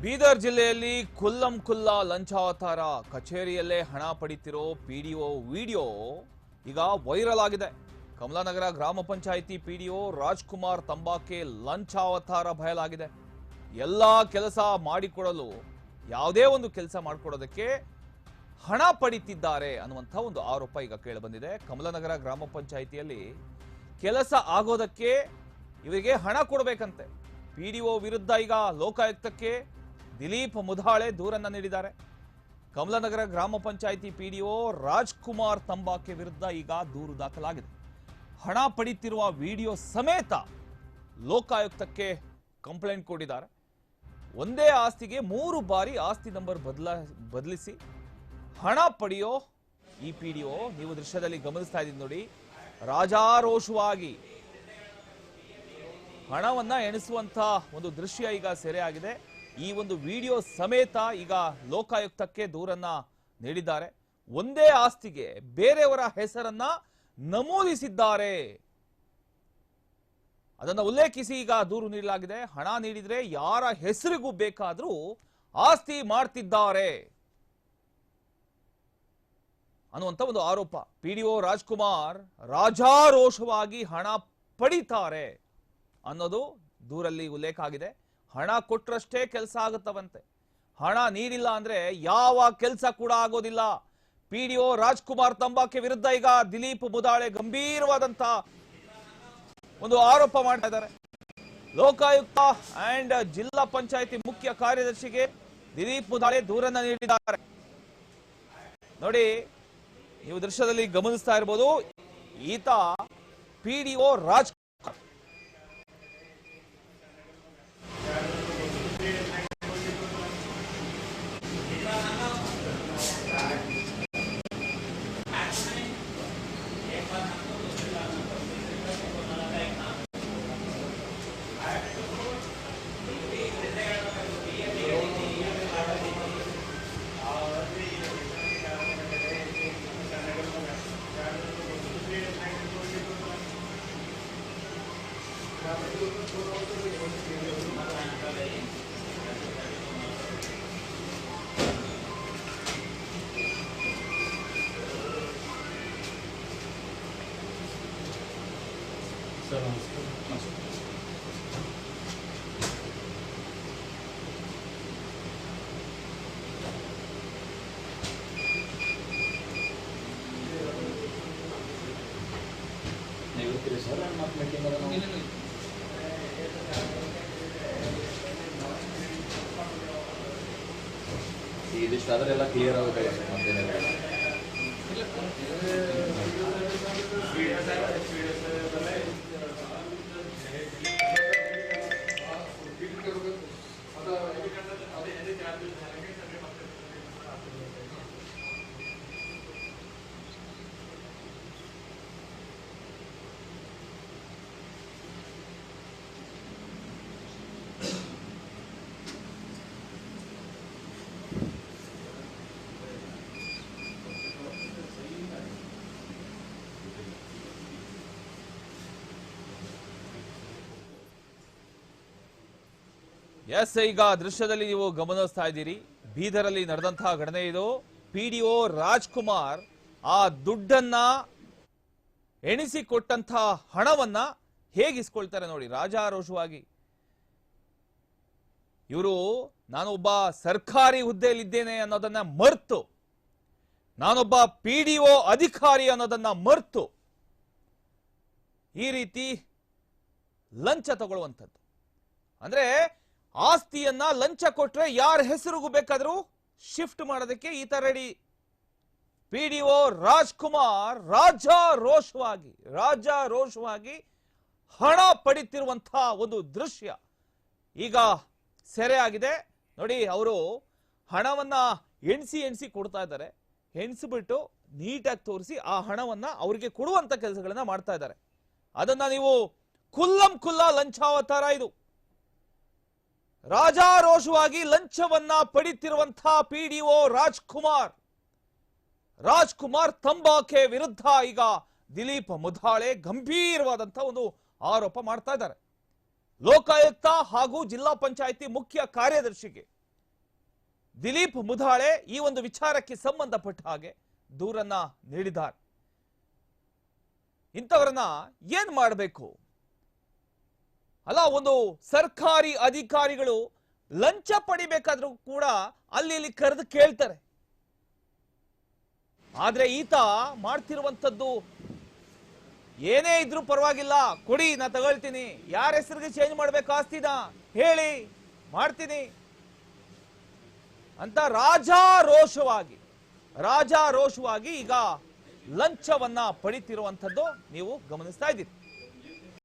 ಬೀದರ್ ಜಿಲ್ಲೆಯಲ್ಲಿ ಕುಲ್ಲಂ ಕುಲ್ಲ ಲಂಚಾವತಾರ. ಕಚೇರಿಯಲ್ಲೇ ಹಣ ಪಡಿತಿರೋ ಪಿಡಿಒ ವಿಡಿಯೋ ಈಗ ವೈರಲ್ ಆಗಿದೆ. ಕಮಲಾನಗರ ಗ್ರಾಮ ಪಂಚಾಯಿತಿ ಪಿಡಿಒ ರಾಜ್ಕುಮಾರ್ ತಂಬಾಕೆ ಲಂಚಾವತಾರ ಬಯಲಾಗಿದೆ. ಎಲ್ಲ ಕೆಲಸ ಮಾಡಿಕೊಡಲು ಯಾವುದೇ ಒಂದು ಕೆಲಸ ಮಾಡಿಕೊಡೋದಕ್ಕೆ ಹಣ ಪಡಿತಿದ್ದಾರೆ ಅನ್ನುವಂಥ ಒಂದು ಆರೋಪ ಈಗ ಕೇಳಿಬಂದಿದೆ ಕಮಲನಗರ ಗ್ರಾಮ ಪಂಚಾಯಿತಿಯಲ್ಲಿ ಕೆಲಸ ಆಗೋದಕ್ಕೆ ಇವರಿಗೆ ಹಣ ಕೊಡಬೇಕಂತೆ. ಪಿಡಿಒ ವಿರುದ್ಧ ಈಗ ಲೋಕಾಯುಕ್ತಕ್ಕೆ ದಿಲೀಪ್ ಮುಧಾಳೆ ದೂರನ್ನ ನೀಡಿದ್ದಾರೆ. ಕಮಲನಗರ ಗ್ರಾಮ ಪಂಚಾಯಿತಿ ಪಿಡಿಒ ರಾಜ್ಕುಮಾರ್ ತಂಬಾಕೆ ವಿರುದ್ಧ ಈಗ ದೂರು ದಾಖಲಾಗಿದೆ. ಹಣ ಪಡೆಯುತ್ತಿರುವ ವಿಡಿಯೋ ಸಮೇತ ಲೋಕಾಯುಕ್ತಕ್ಕೆ ಕಂಪ್ಲೇಂಟ್ ಕೊಟ್ಟಿದ್ದಾರೆ. ಒಂದೇ ಆಸ್ತಿಗೆ ಮೂರು ಬಾರಿ ಆಸ್ತಿ ನಂಬರ್ ಬದಲ, ಬದಲಿಸಿ ಹಣ ಪಡೆಯೋ ಈ ಪಿಡಿಒ ನೀವು ದೃಶ್ಯದಲ್ಲಿ ಗಮನಿಸ್ತಾ ಇದ್ದೀನಿ ನೋಡಿ. ರಾಜಾರೋಷವಾಗಿ ಹಣವನ್ನ ಎಣಿಸುವಂತ ಒಂದು ದೃಶ್ಯ ಈಗ ಸೆರೆ ಈ ಒಂದು ವಿಡಿಯೋ ಸಮೇತ ಈಗ ಲೋಕಾಯುಕ್ತಕ್ಕೆ ದೂರನ್ನ ನೀಡಿದ್ದಾರೆ. ಒಂದೇ ಆಸ್ತಿಗೆ ಬೇರೆಯವರ ಹೆಸರನ್ನ ನಮೂದಿಸಿದ್ದಾರೆ. ಅದನ್ನು ಉಲ್ಲೇಖಿಸಿ ಈಗ ದೂರು ನೀಡಲಾಗಿದೆ. ಹಣ ನೀಡಿದ್ರೆ ಯಾರ ಹೆಸರಿಗೂ ಬೇಕಾದರೂ ಆಸ್ತಿ ಮಾಡ್ತಿದ್ದಾರೆ ಅನ್ನುವಂತ ಒಂದು ಆರೋಪ. ಪಿ ಡಿ ಒ ರಾಜ್ಕುಮಾರ್ ರಾಜಾರೋಷವಾಗಿ ಹಣ ಪಡಿತಾರೆ ಅನ್ನೋದು ದೂರಲ್ಲಿ ಉಲ್ಲೇಖ ಆಗಿದೆ. ಹಣ ಕೊಟ್ರಷ್ಟೇ ಕೆಲಸ ಆಗುತ್ತವಂತೆ. ಹಣ ನೀಡಿಲ್ಲ ಅಂದ್ರೆ ಯಾವ ಕೆಲಸ ಕೂಡ ಆಗೋದಿಲ್ಲ. ಪಿಡಿಒ ರಾಜ್ಕುಮಾರ್ ತಂಬಾಕೆ ವಿರುದ್ಧ ಈಗ ದಿಲೀಪ್ ಮುದಾಳೆ ಗಂಭೀರವಾದಂತ ಒಂದು ಆರೋಪ ಮಾಡ್ತಾ ಇದ್ದಾರೆ. ಲೋಕಾಯುಕ್ತ ಅಂಡ್ ಜಿಲ್ಲಾ ಪಂಚಾಯತಿ ಮುಖ್ಯ ಕಾರ್ಯದರ್ಶಿಗೆ ದಿಲೀಪ್ ಮುದಾಳೆ ದೂರನ್ನ ನೀಡಿದ್ದಾರೆ. ನೋಡಿ, ನೀವು ದೃಶ್ಯದಲ್ಲಿ ಗಮನಿಸ್ತಾ ಇರ್ಬೋದು, ಈತ ಪಿ ರಾಜ್ ಓ ಇರ್ತೀರಿ ಸರ್ ಮತ್ತೆ ಮೀಟಿಂಗ್ ಅದ ನಾವು ಇದಿಷ್ಟು ಆದ್ರೆ ಎಲ್ಲ ಕ್ಲಿಯರ್ ಆಗುತ್ತಲ್ಲ ಸರ್ ಮತ್ತೇನಿಲ್ಲ ಎಸ್ ಈಗ ದೃಶ್ಯದಲ್ಲಿ ನೀವು ಗಮನಿಸ್ತಾ ಇದ್ದೀರಿ. ಬೀದರಲ್ಲಿ ನಡೆದಂತಹ ಘಟನೆ ಇದು. ಪಿ ಡಿ ಒ ರಾಜ್ಕುಮಾರ್ ಆ ದುಡ್ಡನ್ನ ಎಣಿಸಿ ಕೊಟ್ಟಂತಹ ಹಣವನ್ನ ಹೇಗಿಸ್ಕೊಳ್ತಾರೆ ನೋಡಿ, ರಾಜಾರೋಷವಾಗಿ. ಇವರು, ನಾನೊಬ್ಬ ಸರ್ಕಾರಿ ಹುದ್ದೆಯಲ್ಲಿದ್ದೇನೆ ಅನ್ನೋದನ್ನ ಮರ್ತು. ನಾನೊಬ್ಬ ಪಿ ಡಿ ಒ ಅಧಿಕಾರಿ ಅನ್ನೋದನ್ನ ಮರ್ತು. ಈ ರೀತಿ ಲಂಚ ತಗೊಳ್ಳುವಂಥದ್ದು. ಅಂದ್ರೆ ಆಸ್ತಿಯನ್ನ ಲಂಚ ಕೊಟ್ರೆ ಯಾರ ಹೆಸರಿಗೂ ಬೇಕಾದ್ರೂ ಶಿಫ್ಟ್ ಮಾಡೋದಕ್ಕೆ ಈತ ready. P D O Rajkumar ರಾಜಾರೋಷವಾಗಿ ರಾಜಾರೋಷವಾಗಿ ಹಣ ಪಡಿತಿರುವಂತಹ ಒಂದು ದೃಶ್ಯ ಈಗ ಸೆರೆ ಆಗಿದೆ. ನೋಡಿ, ಅವರು ಹಣವನ್ನ ಎಣಿಸಿ ಎಣಿಸಿ ಕೊಡ್ತಾ ಇದ್ದಾರೆ. ಎಣಿಸ್ಬಿಟ್ಟು ನೀಟಾಗಿ ತೋರಿಸಿ ಆ ಹಣವನ್ನ ಅವರಿಗೆ ಕೊಡುವಂತ ಕೆಲಸಗಳನ್ನ ಮಾಡ್ತಾ ಇದ್ದಾರೆ. ಅದನ್ನ ನೀವು ಕುಲ್ಲಂ ಕುಲ್ಲ ಲಂಚಾವತಾರ ಇದು. ರಾಜಾರೋಷವಾಗಿ ಲಂಚವನ್ನ ಪಡಿತಿರುವಂತಹ ಪಿಡಿಒ ರಾಜ್ಕುಮಾರ್. ರಾಜ್ಕುಮಾರ್ ತಂಬಾಕೆ ವಿರುದ್ಧ ಈಗ ದಿಲೀಪ್ ಮುಧಾಳೆ ಗಂಭೀರವಾದಂತಹ ಒಂದು ಆರೋಪ ಮಾಡ್ತಾ ಇದ್ದಾರೆ. ಲೋಕಾಯುಕ್ತ ಹಾಗೂ ಜಿಲ್ಲಾ ಪಂಚಾಯಿತಿ ಮುಖ್ಯ ಕಾರ್ಯದರ್ಶಿಗೆ ದಿಲೀಪ್ ಮುಧಾಳೆ ಈ ಒಂದು ವಿಚಾರಕ್ಕೆ ಸಂಬಂಧಪಟ್ಟ ಹಾಗೆ ದೂರನ್ನ ನೀಡಿದ್ದಾರೆ. ಇಂಥವರನ್ನ ಏನ್ ಮಾಡಬೇಕು? ಅಲ್ಲ, ಒಂದು ಸರ್ಕಾರಿ ಅಧಿಕಾರಿಗಳು ಲಂಚ ಪಡಿಬೇಕಾದ್ರೂ ಕೂಡ ಅಲ್ಲಿ ಇಲ್ಲಿ ಕರೆದು ಕೇಳ್ತಾರೆ. ಆದ್ರೆ ಈತ ಮಾಡ್ತಿರುವಂತದ್ದು ಏನೇ ಇದ್ರೂ ಪರವಾಗಿಲ್ಲ. ಕೊಡಿ, ನಾ ತಗೊಳ್ತೀನಿ. ಯಾರ ಹೆಸರಿಗೆ ಚೇಂಜ್ ಮಾಡ್ಬೇಕು ಆಸ್ತಿನ? ಹೇಳಿ, ಮಾಡ್ತೀನಿ. ಅಂತ ರಾಜಾರೋಷವಾಗಿ ರಾಜಾರೋಷವಾಗಿ ಈಗ ಲಂಚವನ್ನ ಪಡಿತಿರುವಂಥದ್ದು ನೀವು ಗಮನಿಸ್ತಾ ಇದ್ದೀರಿ.